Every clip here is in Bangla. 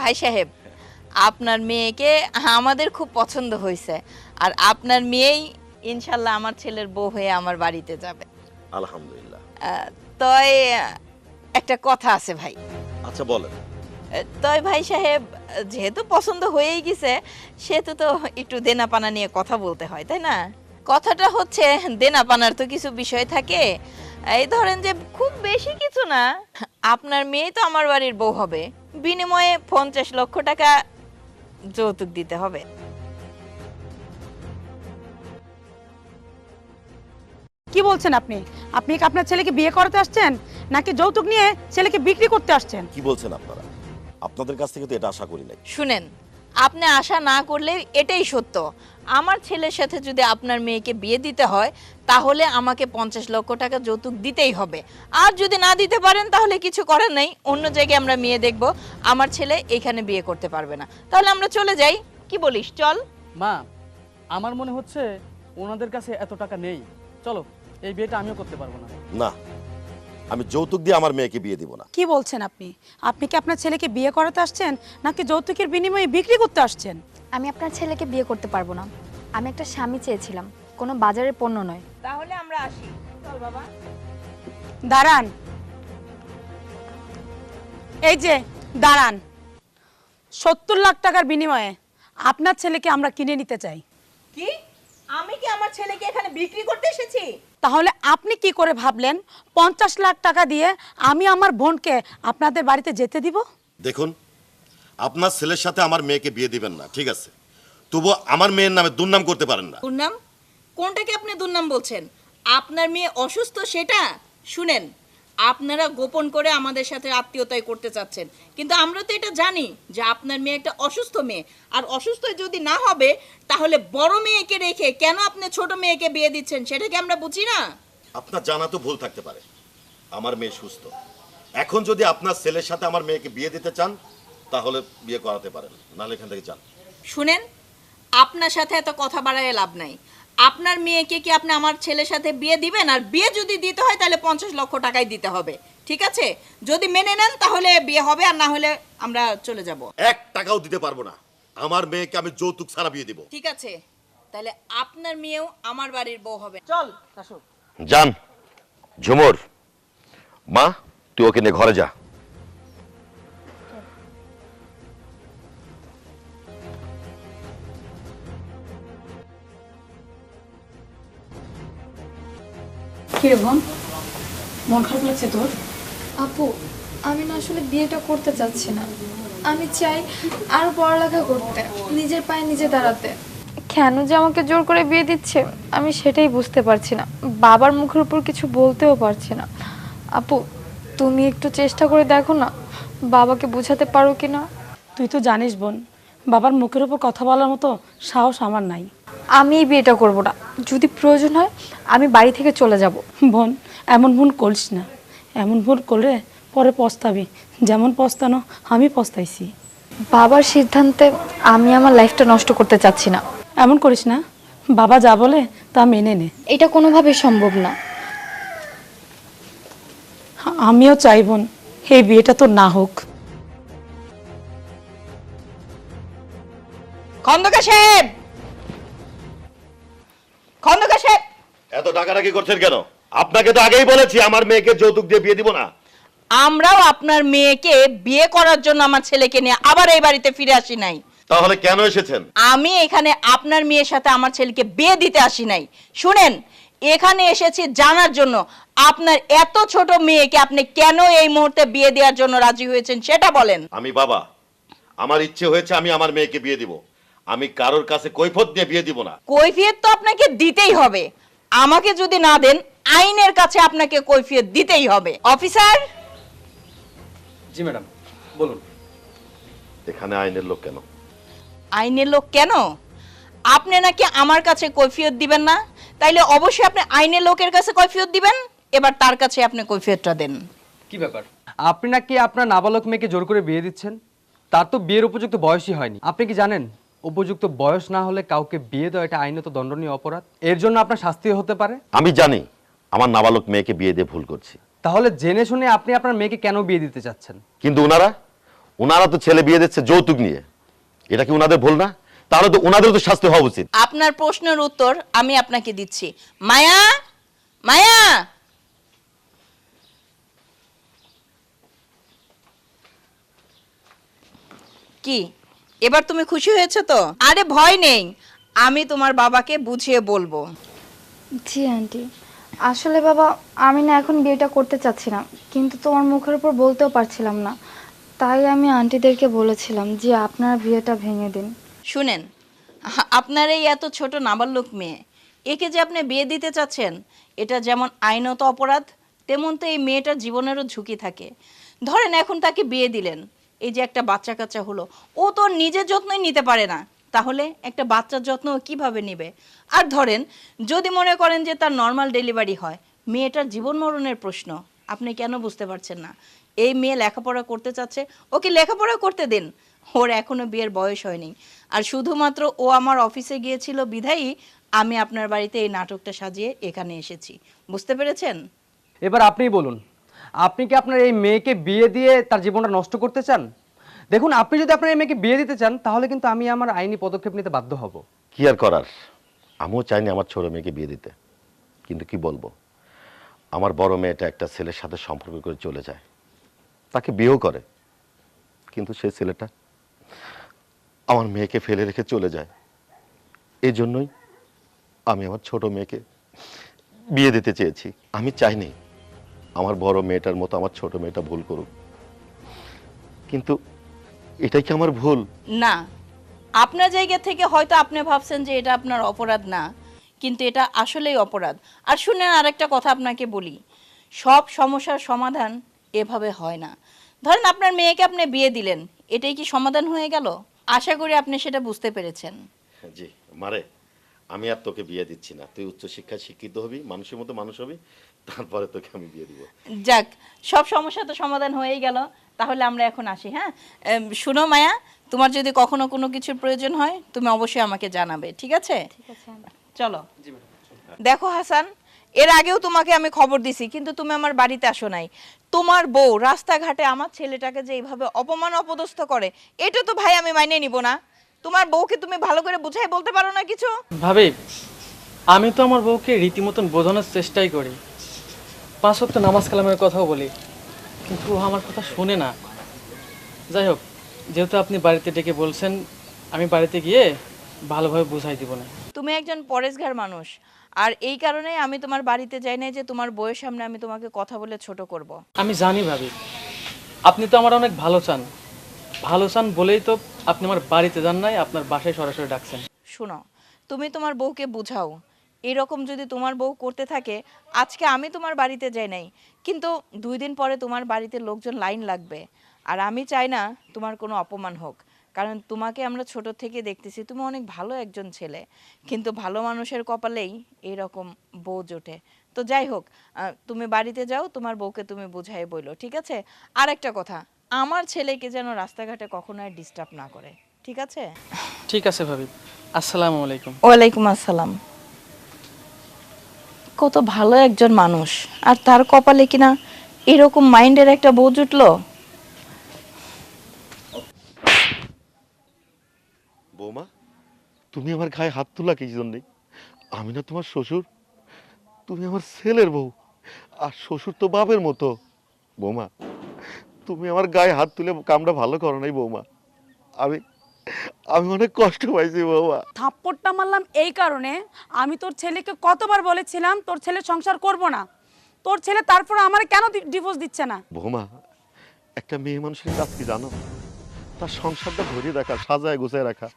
ভাই সাহেব আপনার মেয়েকে আমাদের খুব পছন্দ হয়েছে। আর আপনার মেয়েই ইনশাল্লাহ আমার ছেলের বউ হয়ে আমার বাড়িতে যাবে। আলহামদুলিল্লাহ। তয় একটা কথা আছে ভাই। আচ্ছা বলেন। তয় ভাই সাহেব যেহেতু পছন্দ হয়েই গেছে সেহেতু তো একটু দেনাপানা নিয়ে কথা বলতে হয় তাই না? কথাটা হচ্ছে দেনাপানার তো কিছু বিষয় থাকে। এই ধরেন যে খুব বেশি কিছু না আপনার মেয়ে তো আমার বাড়ির বউ হবে। বিনিময়ে পঞ্চাশ লক্ষ টাকা যৌতুক দিতে হবে। কি বলছেন আপনি? আপনি কি আপনার ছেলেকে বিয়ে করাতে আসছেন নাকি যৌতুক নিয়ে ছেলেকে বিক্রি করতে আসছেন? কি বলছেন আপনারা? আপনাদের কাছ থেকে তো এটা আশা করি নাই। শুনেন আপনি আশা না করলে এটাই সত্য। আমার ছেলের সাথে যদি আপনার মেয়েকে বিয়ে দিতে হয় তাহলে আমাকে পঞ্চাশ লক্ষ টাকা যৌতুক দিতেই হবে। আর যদি না দিতে পারেন তাহলে কিছু করার নেই। অন্য জায়গায় আমরা মেয়ে দেখব আমার ছেলে এখানে বিয়ে করতে পারবে না। তাহলে আমরা চলে যাই। কি বলিস চল। মা আমার মনে হচ্ছে ওনাদের কাছে এত টাকা নেই। চলো এই বিয়েটা আমিও করতে পারব না। না আমি যৌতুক দিয়ে আমার মেয়েকে বিয়ে দিব না। কি বলছেন আপনি? আপনি কি আপনার ছেলেকে বিয়ে করাতে আসছেন নাকি যৌতুকের বিনিময়ে বিক্রি করতে আসছেন? আমি আপনার ছেলেকে বিয়ে করতে পারব না। আমি একটা স্বামী চেয়েছিলাম কোনো বাজারের পণ্য নয়। তাহলে আমরা আসি। চল বাবা। দাঁড়ান। এই যে দাঁড়ান। সত্তর লাখ টাকার বিনিময়ে আপনার ছেলেকে আমরা কিনে নিতে চাই। কি? আমি কি আমার ছেলেকে এখানে বিক্রি করতে এসেছি? তাহলে আপনি কি করে ভাবলেন? পঞ্চাশ লাখ টাকা দিয়ে আমি আমার বোনকে আপনাদের বাড়িতে যেতে দিব? দেখুন আপনার ছেলের সাথে আমার মেয়েকে বিয়ে দিবেন না ঠিক আছে? তবু আমার মেয়ের নামে দুর্নাম করতে পারেন না। দুর্নাম? কোনটাকে আপনি দুর্নাম বলছেন? আপনার মেয়ে অসুস্থ সেটা শুনেন। আপনারা গোপন করে আমাদের সাথে আত্মীয়তায় করতে চাচ্ছেন। কিন্তু আমরা তো এটা জানি যে আপনার মেয়ে একটা অসুস্থ মেয়ে। আর অসুস্থ যদি না হবে তাহলে বড় মেয়েকে রেখে কেন আপনি ছোট মেয়েকে বিয়ে দিচ্ছেন সেটা কি আমরা বুঝি না? আপনার জানা তো ভুল থাকতে পারে। আমার মেয়ে সুস্থ। এখন যদি আপনার ছেলের সাথে আমার মেয়েকে বিয়ে দিতে চান তাহলে বিয়ে করাতে পারেন। নাহলে এখান থেকে যান। শুনেন আপনার সাথে এত কথা বাড়ায় লাভ নাই। আপনার মেয়েকে কি আপনি আমার ছেলের সাথে বিয়ে দিবেন? আর বিয়ে যদি দিতে হয় তাহলে পঞ্চাশ লক্ষ টাকাই দিতে হবে। ঠিক আছে? যদি মেনে নেন তাহলে বিয়ে হবে আর না হলে আমরা চলে যাব। এক টাকাও দিতে পারব না। আমার মেয়েকে আমি যৌতুক ছাড়া বিয়ে দিব। ঠিক আছে? তাহলে আপনার মেয়েও আমার বাড়ির বউ হবে। চল যান ঝুমুর। মা তুই ওকে নিয়ে ঘরে যা। কি রে বোন মন খারাপ লাগছে তোর? আপু আমি না আসলে বিয়েটা করতে চাচ্ছি না। আমি চাই আরও পড়ালেখা করতে নিজের পায়ে নিজে দাঁড়াতে। কেন যে আমাকে জোর করে বিয়ে দিচ্ছে আমি সেটাই বুঝতে পারছি না। বাবার মুখের উপর কিছু বলতেও পারছি না। আপু তুমি একটু চেষ্টা করে দেখো না বাবাকে বোঝাতে পারো কি না তুই তো জানিস বোন বাবার মুখের উপর কথা বলার মতো সাহস আমার নাই। আমি এই বিয়েটা করব না। যদি প্রয়োজন হয় আমি বাড়ি থেকে চলে যাব। বোন এমন ভুল করিস না। এমন ভুল করলে পরে পস্তাবি। যেমন পস্তানো আমি পস্তাইছি। বাবার সিদ্ধান্তে আমি আমার লাইফটা নষ্ট করতে চাচ্ছি না। এমন করিস না। বাবা যা বলে তা মেনে নে। এটা কোনোভাবে সম্ভব না। আমিও চাই বোন এই বিয়েটা তো না হোক। খন্দকার সাহেব! খন্দকার সাহেব! এত টাকাটাকি করছেন কেন? আপনাকে তো আগেই বলেছি আমার মেয়েকে যৌতুক দিয়ে বিয়ে দিব না। আমরাও আপনার মেয়েকে বিয়ে করার জন্য আমার ছেলেকে নিয়ে আবার এই বাড়িতে ফিরে আসি নাই। তাহলে কেন এসেছেন? আমি এখানে আপনার মেয়ের সাথে আমার ছেলেকে বিয়ে দিতে আসি নাই। শুনেন এখানে এসেছি জানার জন্য। আপনার এত ছোট মেয়েকে আপনি কেন এই মুহূর্তে বিয়ে দেওয়ার জন্য রাজি হয়েছেন সেটা বলেন। আমি বাবা আমার ইচ্ছে হয়েছে আমি আমার মেয়েকে বিয়ে দিব। আমি কারোর কাছে কৈফত দিয়ে বিয়ে দিব না। কৈফিয়ত তো আপনাকে দিতেই হবে। আমাকে যদি না দেন আইনের কাছে আপনাকে কৈফিয়ত দিতেই হবে। অফিসার? জি ম্যাডাম বলুন। এখানে আইনের লোক কেন? আইনের লোক কেন? আপনি নাকি আমার কাছে কৈফিয়ত দিবেন না? তাইলে অবশ্যই আপনি আইনের লোকের কাছে কৈফিয়ত দিবেন? এবার তার কাছে আপনি কৈফিয়তটা দেন। কি ব্যাপার? আপনি নাকি আপনার নাবালক মেয়েকে জোর করে বিয়ে দিচ্ছেন? তার তো বিয়ের উপযুক্ত বয়সই হয়নি। আপনি কি জানেন? উপযুক্ত বয়স না হলে কাউকে বিয়ে দেওয়া এটা আইনত দণ্ডনীয় অপরাধ। এর জন্য আপনার শাস্তিও হতে পারে? আমি জানি আমার নাবালক মেয়েকে বিয়ে দিয়ে ভুল করছি। তাহলে জেনে শুনে আপনি আপনার মেয়েকে কেন বিয়ে দিতে চাচ্ছেন? কিন্তু ওনারা ওনারা তো ছেলে বিয়ে দিচ্ছে যৌতুক নিয়ে। এটা কি ওনাদের ভুল না? তাহলে তো ওনাদের তো শাস্তি হওয়া উচিত। আপনার প্রশ্নের উত্তর আমি আপনাকে দিচ্ছি। মায়া মায়া! কি? এবার তুমি খুশি হয়েছো তো? আরে ভয় নেই। আমি তোমার বাবাকে বুঝিয়ে বলব। জি আন্টি। আসলে বাবা আমি না এখন বিয়েটা করতে চাচ্ছি না। কিন্তু তোমার মুখের উপর বলতেও পারছিলাম না। তাই আমি আন্টিদেরকে বলেছিলাম যে আপনারা বিয়েটা ভেঙে দিন। শুনেন আপনার এই এত ছোট নাবালক মেয়ে একে যে আপনি বিয়ে দিতে চাচ্ছেন এটা যেমন আইনত অপরাধ তেমন তো এই মেয়েটার জীবনেরও ঝুঁকি থাকে। ধরেন এখন তাকে বিয়ে দিলেন। এই যে একটা বাচ্চা কাচ্চা হলো, ও তো নিজের যত্নই নিতে পারে না। তাহলে একটা বাচ্চার যত্ন কীভাবে নেবে? আর ধরেন, যদি মনে করেন যে তার নর্মাল ডেলিভারি হয়, মেয়েটার জীবন মরণের প্রশ্ন, আপনি কেন বুঝতে পারছেন না? এই মেয়ে লেখাপড়া করতে চাচ্ছে, ওকে লেখাপড়া করতে দিন। ওর এখনও বিয়ের বয়স হয়নি। আর শুধুমাত্র ও আমার অফিসে গিয়েছিল বিধায়ী, আমি আপনার বাড়িতে এই নাটকটা সাজিয়ে এখানে এসেছি। বুঝতে পেরেছেন? এবার আপনিই বলুন। আপনি কি আপনার এই মেয়েকে বিয়ে দিয়ে তার জীবনটা নষ্ট করতে চান? দেখুন, আপনি যদি আপনার এই মেয়েকে বিয়ে দিতে চান, তাহলে কিন্তু আমি আমার আইনি পদক্ষেপ নিতে বাধ্য হব। কি আর করার? আমিও চাইনি আমার ছোট মেয়েকে বিয়ে দিতে। কিন্তু কি বলব? আমার বড় মেয়েটা একটা ছেলের সাথে সম্পর্ক করে চলে যায়। তাকে বিয়েও করে। কিন্তু সেই ছেলেটা আমার মেয়েকে ফেলে রেখে চলে যায়। এই জন্যই আমি আমার ছোট মেয়েকে বিয়ে দিতে চেয়েছি। আমি চাইনি আমার বড় মেয়েটার মতো আমার ছোট মেয়েটা ভুল করুক। কিন্তু এটাই কি আমার ভুল? না। আপনার জায়গা থেকে হয়তো আপনি ভাবছেন যে এটা আপনার অপরাধ না কিন্তু এটা আসলেই অপরাধ। আর শুনেন আরেকটা কথা আপনাকে বলি। সব সমস্যার সমাধান এভাবে হয় না। ধরেন আপনার মেয়েকে আপনি বিয়ে দিলেন এটাই কি সমাধান হয়ে গেল? আশা করি আপনি সেটা বুঝতে পেরেছেন। জি। মারে আমি আর তোকে বিয়ে দিচ্ছি না। তুই উচ্চশিক্ষায় শিক্ষিত হবি মানুষের মতো মানুষ হবি তারপরে তোকে আমি বিয়ে দিব। যাক সব সমস্যা তো সমাধান হয়েই গেল। তাহলে আমরা এখন আসি হ্যাঁ? এম, শুনো মায়া তোমার যদি কখনো কোনো কিছুর প্রয়োজন হয় তুমি অবশ্যই আমাকে জানাবে ঠিক আছে? চলো। দেখো হাসান এর আগেও তোমাকে আমি খবর দিছি কিন্তু তুমি আমার বাড়িতে আসো নাই। তোমার বউ রাস্তাঘাটে আমার ছেলেটাকে যে এইভাবে অপমান অপদস্থ করে এটা তো ভাই আমি মাইনে নিব না। তোমার বউকে তুমি ভালো করে বুঝাই বলতে পারো না কিছু? ভাবি আমি তো আমার বউকে রীতিমতন বোঝানোর চেষ্টাই করি। পাঁচ ওয়াক্ত নামাজ কালামের কথাও বলি কিন্তু ও আমার কথা শোনে না। যাই হোক যেহেতু আপনি বাড়িতে ডেকে বলছেন আমি বাড়িতে গিয়ে ভালোভাবে বুঝাই দিব না। তুমি একজন পরেশঘর মানুষ আর এই কারণে আমি তোমার বাড়িতে যাই নাই যে তোমার বউয়ের সামনে আমি তোমাকে কথা বলে ছোট করব। আমি জানি ভাবি আপনি তো আমার অনেক ভালো চান। ভালো চান বলেই তো আপনি আমার বাড়িতে যান নাই আপনার বাসায় সরাসরি ডাকছেন। শুনো তুমি তোমার বউকে বুঝাও এরকম যদি তোমার বউ করতে থাকে আজকে আমি তোমার বাড়িতে যাই নাই কিন্তু দুই দিন পরে তোমার বাড়িতে লোকজন লাইন লাগবে। আর আমি চাই না তোমার কোনো অপমান হোক কারণ তোমাকে আমরা ছোট থেকে দেখতেছি তুমি অনেক ভালো একজন ছেলে কিন্তু ভালো মানুষের কপালেই এইরকম বউ জোটে তো যাই হোক তুমি বাড়িতে যাও তোমার বউকে তুমি বুঝাই বইলো ঠিক আছে? আর একটা কথা আমার ছেলেকে যেন রাস্তাঘাটে কখনো আর ডিস্টার্ব না করে ঠিক আছে? ঠিক আছে ভাবি। আসসালামু আলাইকুম। ওয়ালাইকুম আসসালাম। কত ভালো একজন মানুষ। আর তার কপালে কিনা এরকম মাইন্ডের একটা বউ জুটলো বৌমা? তুমি আমার গায়ে হাত তোলা কি জন্যে? আমি না তোমার শ্বশুর। তুমি আমার ছেলের বউ। আর শ্বশুর তো বাপের মতো। বৌমা তুমি আমার গায়ে হাত তুলে কামটা ভালো করো নাই বৌমা। আমি আমি অনেক কষ্ট পাইছি বাবা। থাপ্পড়টা মারলাম এই কারণে আমি তোর ছেলেকে কতবার বলেছিলাম তোর ছেলে সংসার করব না। তোর ছেলে তারপর আমার কেন ডিভোর্স দিচ্ছে না? বৌমা একটা মেয়ে মানুষের কাজ কি জানো? তার সংসারটা ধরে রাখা সাজায় গোছায় রাখা।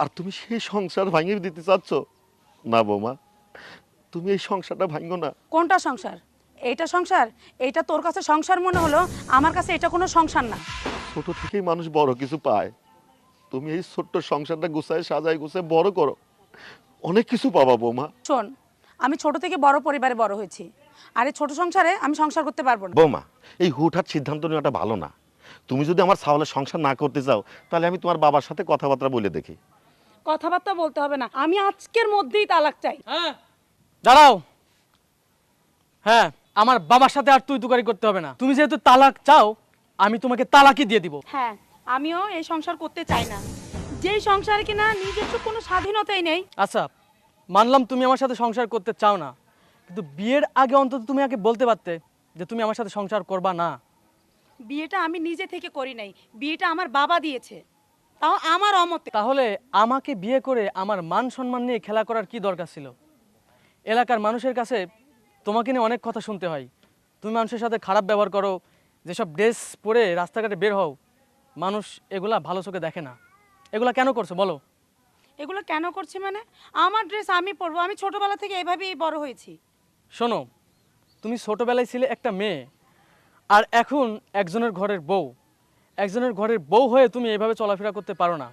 আর তুমি সেই সংসার ভাঙিয়ে দিতে চাচ্ছ? না বৌমা তুমি এই সংসারটা ভাঙো না। কোনটা সংসার? এইটা সংসার? এইটা তোর কাছে সংসার মনে হলো? আমার কাছে এটা কোনো সংসার না। ছোট থেকেই মানুষ বড় কিছু পায়। তুমি এই ছোট্ট সংসারটা গুছায় সাজায় গুছায় বড় করো। অনেক কিছু পাবা বৌমা। শোন আমি ছোট থেকে বড় পরিবারে বড় হয়েছি। আর এই ছোট সংসারে আমি সংসার করতে পারব না। বৌমা এই হুটহাট সিদ্ধান্ত নেওয়াটা ভালো না। তুমি যদি আমার সাহলে সংসার না করতে চাও তাহলে আমি তোমার বাবার সাথে কথাবার্তা বলে দেখি। কথাবার্তা বলতে হবে না। আমি আজকের মধ্যেই তালাক চাই। হ্যাঁ। দাঁড়াও। হ্যাঁ আমার বাবার সাথে আর তুই তুকারি করতে হবে না। তুমি যেহেতু তালাক চাও আমি তোমাকে তালাকই দিয়ে দিব। হ্যাঁ। আমিও এই সংসার করতে চাই না। যেই সংসারে কিনা নিজস্ব কোনো স্বাধীনতাই নেই। আচ্ছা মানলাম তুমি আমার সাথে সংসার করতে চাও না। কিন্তু বিয়ের আগে অন্তত তুমি আগে বলতে পারতে যে তুমি আমার সাথে সংসার করবা না। বিয়েটা আমি নিজে থেকে করি নাই। বিয়েটা আমার বাবা দিয়েছে। তাও আমার অমতে। তাহলে আমাকে বিয়ে করে আমার মান সম্মান নিয়ে খেলা করার কি দরকার ছিল? এলাকার মানুষের কাছে তোমাকে নিয়ে অনেক কথা শুনতে হয়। তুমি মানুষের সাথে খারাপ ব্যবহার করো যেসব ড্রেস পরে রাস্তাঘাটে বের হও মানুষ এগুলা ভালো চোখে দেখে না। এগুলা কেন করছ বলো? এগুলো কেন করছি মানে? আমার ড্রেস আমি পরবো আমি ছোটবেলা থেকে এভাবেই বড় হয়েছি। শোনো তুমি ছোটবেলায় ছিলে একটা মেয়ে আর এখন একজনের ঘরের বউ। একজনের ঘরের বউ হয়ে তুমি এভাবে চলাফেরা করতে পারো না।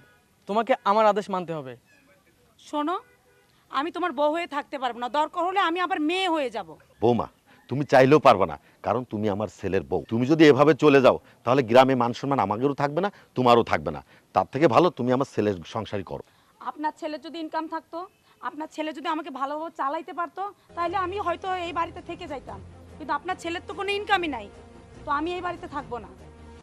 তোমাকে আমার আদেশ মানতে হবে। শোনো আমি তোমার বউ হয়ে থাকতে পারব না। দরকার হলে আমি আবার মেয়ে হয়ে যাব। বৌমা তুমি চাইলেও পারবে না। কারণ তুমি আমার ছেলের বউ। তুমি যদি এভাবে চলে যাও তাহলে গ্রামে মান সম্মান আমাদেরও থাকবে না তোমারও থাকবে না। তার থেকে ভালো তুমি আমার ছেলের সংসারই করো। আপনার ছেলের যদি ইনকাম থাকতো আপনার ছেলে যদি আমাকে ভালোভাবে চালাইতে পারতো তাহলে আমি হয়তো এই বাড়িতে থেকে যাইতাম। কিন্তু আপনার ছেলের তো কোনো ইনকামই নাই। তো আমি এই বাড়িতে থাকব না।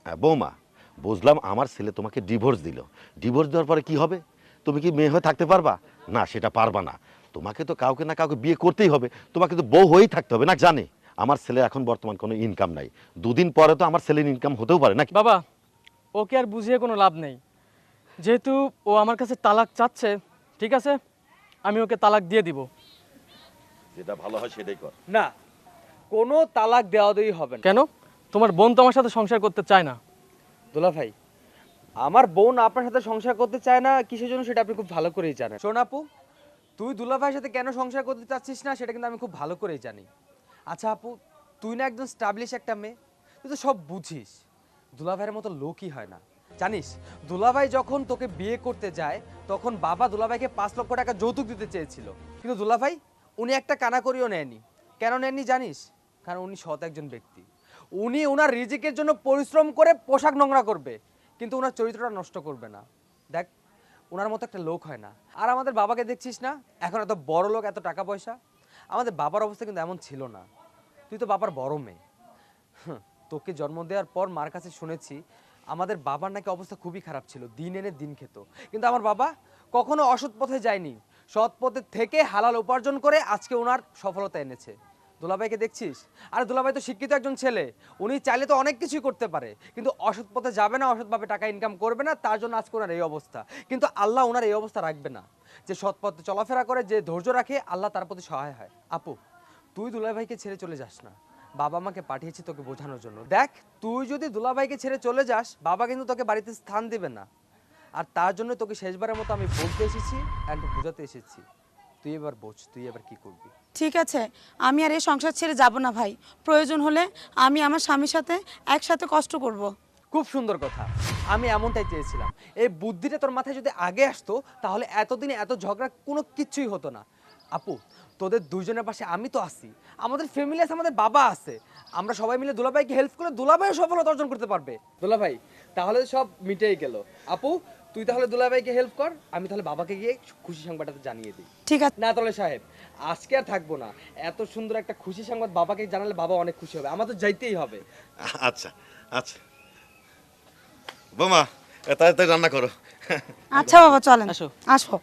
হ্যাঁ, বৌমা বুঝলাম আমার ছেলে তোমাকে ডিভোর্স দিল। ডিভোর্স দেওয়ার পরে কি হবে? তুমি কি মেয়ে হয়ে থাকতে পারবা? না সেটা পারবা না। তোমাকে তো কাউকে না কাউকে বিয়ে করতেই হবে। তোমাকে তো বউ হয়েই থাকতে হবে না জানে? আমার ছেলে এখন বর্তমান কোনো ইনকাম নাই। দুদিন পরে তো আমার ছেলের ইনকাম হতেও পারে নাকি? বাবা ওকে আর বুঝিয়ে কোনো লাভ নেই। যেহেতু ও আমার কাছে তালাক চাচ্ছে ঠিক আছে? আমি ওকে তালাক দিয়ে দিব। যেটা ভালো হয় সেটাই কর। না কোনো তালাক দেওয়া দেওয়ি হবে না। কেন? তোমার বোন তো আমার সাথে সংসার করতে চায় না। দোলা ভাই আমার বোন আপনার সাথে সংসার করতে চায় না কিসের জন্য সেটা আপনি খুব ভালো করেই জানেন। শোন আপু তুই দুলা ভাইয়ের সাথে কেন সংসার করতে চাচ্ছিস না, সেটা কিন্তু আমি খুব ভালো করেই জানি। আচ্ছা আপু, তুই না একদম স্টাবলিশ একটা মেয়ে, তুই তো সব বুঝিস। দুলা ভাইয়ের মতো লোকই হয় না। জানিস, দুলাভাই যখন তোকে বিয়ে করতে যায়, তখন বাবা দুলাভাইকে পাঁচ লক্ষ টাকা যৌতুক দিতে চেয়েছিল। কিন্তু দুলাভাই, উনি একটা কানাকড়িও নেয়নি। কেন নেননি জানিস? কারণ উনি সৎ একজন ব্যক্তি। উনি ওনার রিজিকের জন্য পরিশ্রম করে পোশাক নোংরা করবে, কিন্তু ওনার চরিত্রটা নষ্ট করবে না। দেখ ওনার মতো একটা লোক হয় না। আর আমাদের বাবাকে দেখছিস না? এখন এত বড় লোক, এত টাকা পয়সা। আমাদের বাবার অবস্থা কিন্তু এমন ছিল না। তুই তো বাবার বড় মেয়ে। তোকে জন্ম দেওয়ার পর মার কাছে শুনেছি আমাদের বাবার নাকি অবস্থা খুবই খারাপ ছিল। দিন এনে দিন খেত। কিন্তু আমার বাবা কখনো অসৎ পথে যায়নি। সৎ পথে থেকে হালাল উপার্জন করে আজকে ওনার সফলতা এনেছে। দুলাভাইকে দেখছিস? আর দুলাভাই তো শিক্ষিত একজন ছেলে। উনি চাইলে তো অনেক কিছুই করতে পারে। কিন্তু অসৎ পথে যাবে না অসৎভাবে টাকা ইনকাম করবে না, তার জন্য আজকে ওনার এই অবস্থা। কিন্তু আল্লাহ ওনার এই অবস্থা রাখবে না। যে সৎ পথে চলাফেরা করে, যে ধৈর্য রাখে, আল্লাহ তার প্রতি সহায় হয়। আপু, তুই দুলাভাইকে ছেড়ে চলে যাস না। বাবা আমাকে পাঠিয়েছি তোকে বোঝানোর জন্য। দেখ, তুই যদি দুলাভাইকে ছেড়ে চলে যাস, বাবা কিন্তু তোকে বাড়িতে স্থান দেবে না। আর তার জন্য তোকে শেষবারের মতো আমি বলতে এসেছি অ্যান্ড বোঝাতে এসেছি। তুই এবার বোঝ তুই এবার কি করবি? ঠিক আছে আমি আর এই সংসার ছেড়ে যাব না ভাই। প্রয়োজন হলে আমি আমার স্বামীর সাথে একসাথে কষ্ট করব। খুব সুন্দর কথা। আমি এমনটাই চেয়েছিলাম। এই বুদ্ধিটা তোর মাথায় যদি আগে আসতো তাহলে এতদিনে এত ঝগড়া কোনো কিছুই হতো না। আপু তোদের দুজনের পাশে আমি তো আছি। আমাদের ফ্যামিলি আছে আমাদের বাবা আছে। আমরা সবাই মিলে দুলাভাইকে হেল্প করলে দুলাভাইও সফলতা অর্জন করতে পারবে। দুলাভাই তাহলে সব মিটেই গেল। আপু তুই তাহলে দুলাভাইকে হেল্প কর আমি তাহলে বাবাকে গিয়ে খুশি সংবাদটা জানিয়ে দিই। ঠিক আছে। না তাহলে সাহেব আজকে আর থাকব না। এত সুন্দর একটা খুশি সংবাদ বাবাকে জানালে বাবা অনেক খুশি হবে। আমার তো যাইতেই হবে। আচ্ছা আচ্ছা। বোমা তাড়াতাড়ি রান্না করো। আচ্ছা বাবা চলেন। আসো। আসো।